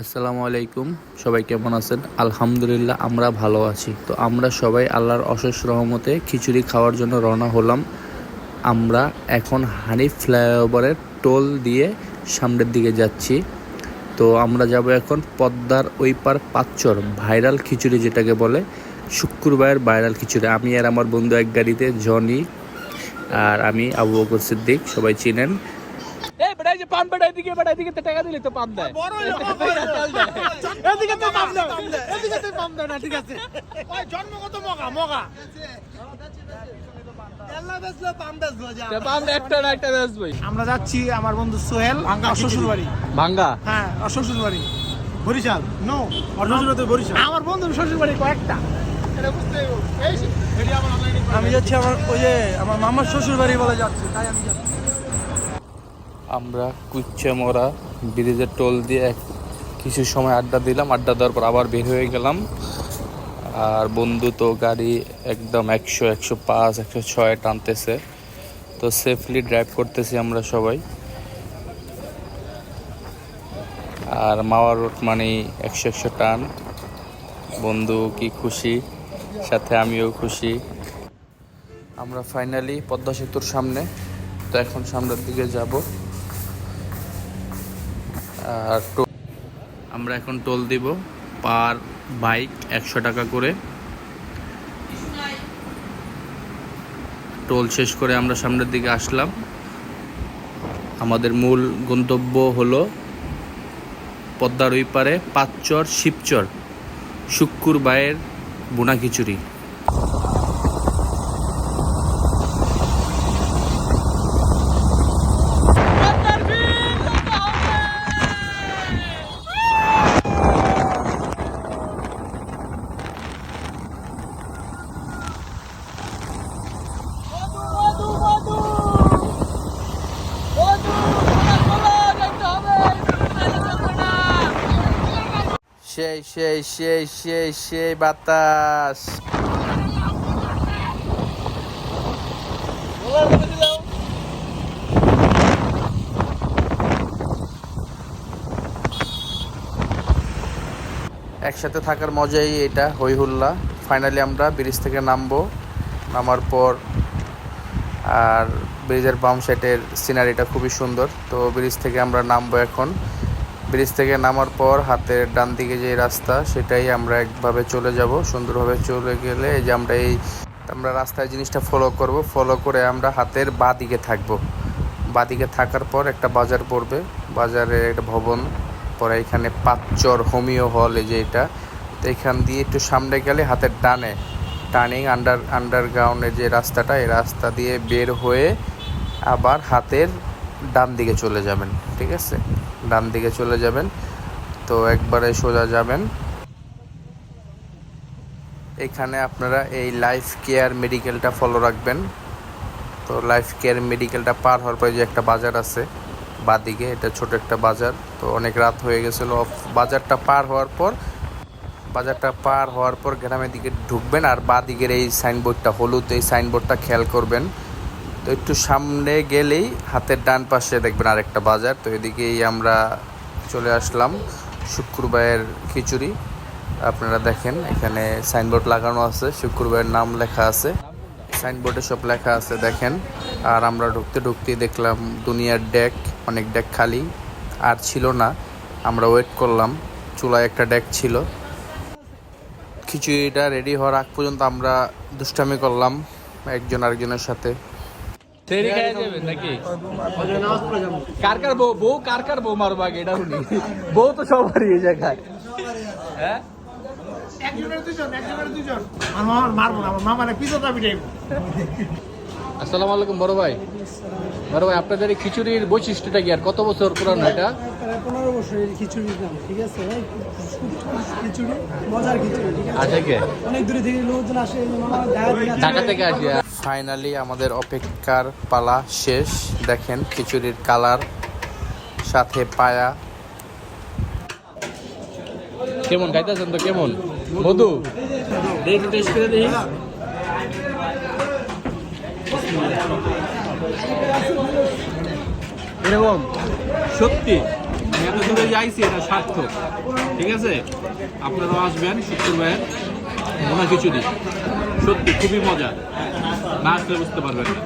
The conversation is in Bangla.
আসসালামু আলাইকুম। সবাই কেমন আছেন? আলহামদুলিল্লাহ, আমরা ভালো আছি। তো আমরা সবাই আল্লাহর অশেষ রহমতে খিচুড়ি খাওয়ার জন্য রওনা হলাম। আমরা এখন হানিফ ফ্লাইওভারের টোল দিয়ে সামনের দিকে যাচ্ছি। তো আমরা যাব এখন পদ্মার ওই পার পাচ্চর, ভাইরাল খিচুড়ি যেটাকে বলে, শুক্রবারের ভাইরাল খিচুড়ি। আমি আর আমার বন্ধু এক গাড়িতে, জনি আর আমি, আবু বকর সিদ্দিক, সবাই চিনেন। বেটা যে পান বেটা এদিকে বেটা এদিকে টাকা দিলে তো পান দেয়। এদিকে তো পাম দেয়। এদিকে তো পাম দেয়। না ঠিক আছে। ওই জন্মগত মগা মগা। আমরা যাচ্ছি আমার বন্ধু সোহেল শ্বশুর বাড়ি ভাঙ্গা? হ্যাঁ শ্বশুর বাড়ি বরিশাল? নো বরিশাল। আমার বন্ধুর শ্বশুর বাড়ি কয়েকটা আমি যাচ্ছি আমার ওই যে আমার মামার শ্বশুর বাড়ি বলে যাচ্ছি তাই আমি যাচ্ছি। আমরা কুচ্চে মোড়া ব্রিজের টোল দিয়ে এক কিছু সময় আড্ডা দিলাম, আড্ডা দেওয়ার পর আবার বের হয়ে গেলাম। আর বন্ধু তো গাড়ি একদম একশো একশো পাঁচ, একশো ছয় টানতেছে। তো সেফলি ড্রাইভ করতেছি আমরা সবাই। আর মাওয়া রোড মানে একশো একশো টান। বন্ধু কি খুশি? সাথে আমিও খুশি। আমরা ফাইনালি পদ্মা সেতুর সামনে, তো এখন সামনের দিকে যাব। আমরা এখন টোল দিব পার বাইক একশো টাকা করে। টোল শেষ করে আমরা সামনের দিকে আসলাম। আমাদের মূল গন্তব্য হলো পদ্মার ওই পারে পাঁচচর, শিবচর শুক্কুর বায়ের বুনা খিচুড়ি সেই সেই সেই সেই সেই বাতাস। একসাথে থাকার মজাই এটা হই হুল্লা ফাইনালি আমরা ব্রিজ থেকে নামবো। নামার পর আর ব্রিজের বাম সাইডের সিনারিটা খুবই সুন্দর। তো ব্রিজ থেকে আমরা নামবো এখন। ব্রিজ থেকে নামার পর হাতের ডান দিকে যে রাস্তা, সেটাই আমরা একভাবে চলে যাব। সুন্দরভাবে চলে গেলে এই যে আমরা এই, আমরা রাস্তায় জিনিসটা ফলো করব। ফলো করে আমরা হাতের বাঁ দিকে থাকব। বাঁ দিকে থাকার পর একটা বাজার পড়বে। বাজারে একটা ভবন, পরে এখানে পাঁচচর হোমিও হল এই যে এটা। তো এখান দিয়ে একটু সামনে গেলে হাতের ডানে টার্নিং আন্ডার আন্ডারগ্রাউন্ডের যে রাস্তাটা, এই রাস্তা দিয়ে বের হয়ে আবার হাতের ডান দিকে চলে যাবেন, ঠিক আছে? ডান দিকে চলে যাবেন, তো একবারে সোজা যাবেন। এখানে আপনারা এই লাইফ কেয়ার মেডিকেলটা ফলো রাখবেন। তো লাইফ কেয়ার মেডিকেলটা পার হওয়ার পরে যে একটা বাজার আছে, বাদিকে, এটা ছোট একটা বাজার। তো অনেক রাত হয়ে গেছিল বাজারটা পার হওয়ার পর, বাজারটা পার হওয়ার পর গ্রামের দিকে ঢুকবেন আর বা দিকের এই সাইনবোর্ডটা হলুদ এই সাইনবোর্ডটা খেয়াল করবেন। তো একটু সামনে গেলেই হাতের ডান পাশে দেখবেন আরেকটা বাজার। তো এদিকেই আমরা চলে আসলাম শুক্রবারের খিচুড়ি। আপনারা দেখেন, এখানে সাইনবোর্ড লাগানো আছে শুক্রবারের নাম লেখা আছে। সাইনবোর্ডে সব লেখা আছে, দেখেন। আর আমরা ঢুকতে ঢুকতেই দেখলাম দুনিয়ার ডেক, অনেক ডেক খালি। আর ছিল না, আমরা ওয়েট করলাম, চুলায় একটা ডেক ছিল। খিচুড়িটা রেডি হওয়ার আগ পর্যন্ত আমরা দুষ্টামি করলাম একজন আরেকজনের সাথে। সেরি খাইয়া যাবেন নাকি? কার কার বউ বউ কার কার বউ মারবো আগে এটা শুনি। বউ তো সবারই এই জায়গায়। হ্যাঁ? আসসালামু আলাইকুম বড় ভাই। বড় ভাই আপনাদের খিচুড়ির বৈশিষ্ট্যটা কি আর? কত বছর পুরানো এটা? প্রায় পনেরো বছরের খিচুড়ির নাম ঠিক আছে খিচুড়ি মজার খিচুড়ি ঠিক আছে? অনেক দূরে থেকে লোকজন আসে ঢাকা থেকে আসে। ফাইনালি আমাদের অপেক্ষার পালা শেষ। দেখেন খিচুড়ির কালার সাথে পায়া। কেমন খাইতেছেন তো কেমন? মধু? এরকম সত্যি। এত দূরে যাইছি এটা সার্থক। ঠিক আছে? আপনারাও আসবেন শুক্রবার মোনা খিচুড়ি সত্যি খুবই মজা না আসলে বুঝতে পারবেন না।